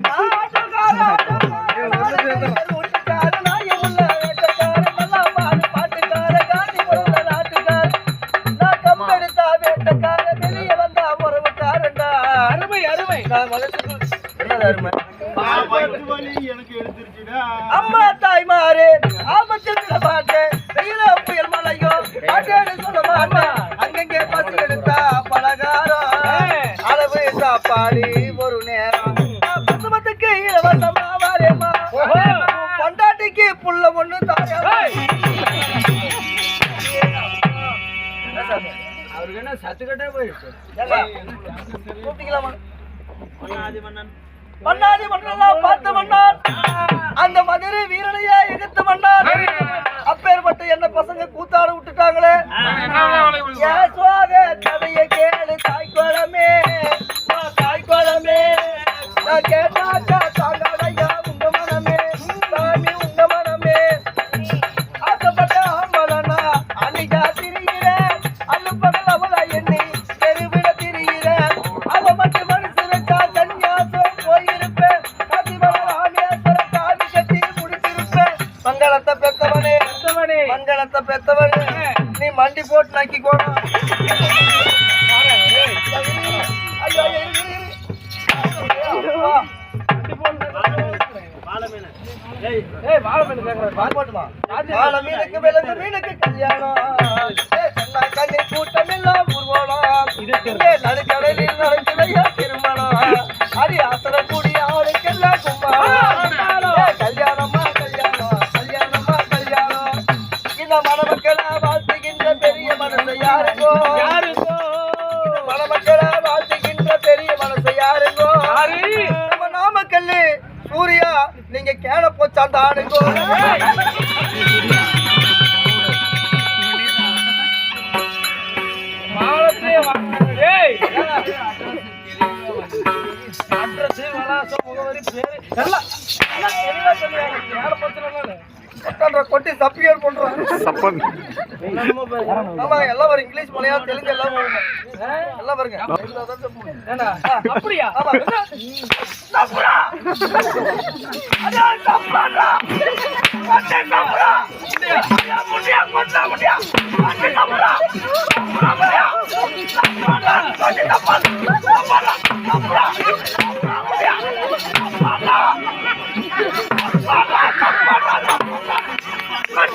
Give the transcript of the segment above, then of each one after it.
Bye. இலவசமா வரேம்மா பொண்டாட்டிக்கு புள்ள ஒண்ணு தாயா. அவருக்கு என்ன சத்துக்கட்டே போயிடுச்சு? மன்னாதி பார்த்த மன்னான். அந்த மதுரை வீரனையே மங்களத்தை பெத்தவனே. நீ மண்டி போட்டு நக்கி கோடா ஐயோ ஏய் வாழை மீன் கேக்குறாரு பால் போட்டுமா மீனுக்கு விலங்கு மீனுக்கு கல்யாணம். கேன அட்ரஸ் விலாசம் முகவரி பேரு. எல்லாம் எல்லாம் தெளிவா சொல்லுவாங்க. யாரை பத்திரம் கொட்டான்ற கொட்டி சப்பியர் பண்றோம் ஆமா எல்லாம் வரும் இங்கிலீஷ் மலையாளம் தெலுங்கு எல்லாம் வரும் எல்லாம் வருங்க அப்படியா ஆமா. அங்கே இரு.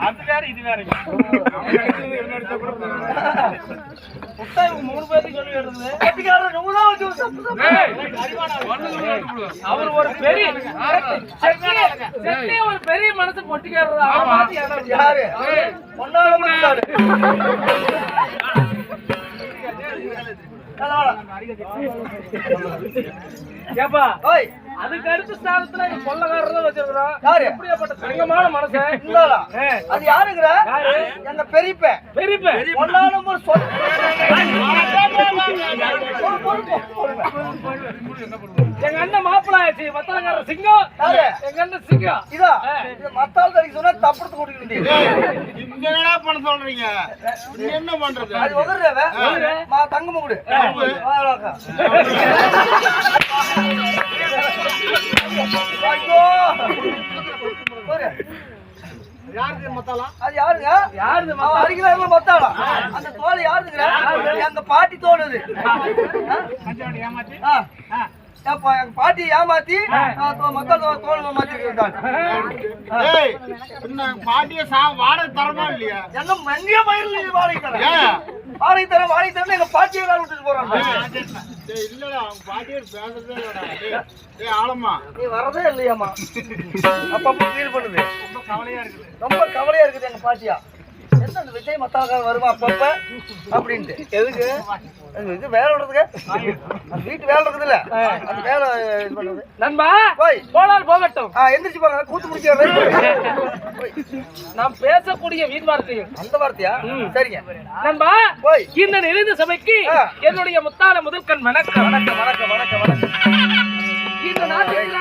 அது வேற இது இவங்க மூணு பேருக்கு சொல்லி சப்பு. அவர் ஒரு பெரிய ஒரு பெரிய மனசு பொட்டிக்காரர் யாரு ஏப்பா அதுக்கு அடுத்த ஸ்தானத்துல இங்க கொள்ளக்காரர் வச்சிருக்கிறோம் யாரு? எப்படியாப்பட்ட தங்கமான மனசன் ஏ, அது யாருங்கிற? யாரு? எங்க பெரியப்ப பெரியப்ப ஒன்னா நம்பர். எங்க அண்ணன் மாப்பிள்ள ஆச்சு மத்தலக்காரர் சிங்கம். யாரு? எங்க அண்ணன் சிங்கம். இதா? மத்தாள் தடிக்க சொன்னா தப்புறது கூட்டிக்கிட்டு இங்க என்னடா பண்ண சொல்றீங்க? என்ன பண்றது? அது உதறவே உதறு. மா தங்கம கொடு வாழாக்கா. ஐயோ பாரு, யாருக்கு மத்தாலாம் அது யாருங்க யாருது? அடிக்கிறாங்க மத்தாளா அந்த தோல் யாருதுங்கிற எங்க பாட்டி தோணுது பாட்டி ஏமாத்தி மக்கள் தோல் என்ன பாட்டிய வாடகை தரமா இல்லையா? என்ன மங்கிய மயில் வாடகை தரேன் வாடகை தரேன் வாடகை தரேன் எங்க பாட்டியை வேலை விட்டுட்டு போறாங்க. இல்லடா அவங்க பாட்டியே பேசுறதே இல்லடா. டேய், டேய் ஆளம்மா. நீ வரதே இல்லையாம்மா. அப்பப்ப ஃபீல் பண்ணுது. ரொம்ப கவலையா இருக்குது. ரொம்ப கவலையா இருக்குது எங்க பாட்டியா? அந்த விஜய் மத்தாக்கார வருவா அப்பப்ப? அப்படின்ட்டு. எதுக்கு? இது வேலை விடுறதுக்கு வீட்டு வேலை இருக்குது இல்ல அது வேலை இது பண்றது நண்பா போய். போனால் போகட்டும். எந்திரிச்சு போங்க. கூத்து முடிச்சு நான் பேசக்கூடிய வீண் வார்த்தையும் அந்த வார்த்தையா? சரிங்க. நண்பா போய். இந்த நிறைந்த சபைக்கு என்னுடைய முத்தான முதல்கண் வணக்கம். வணக்கம் வணக்கம் வணக்கம் வணக்கம். இந்த நாட்டின்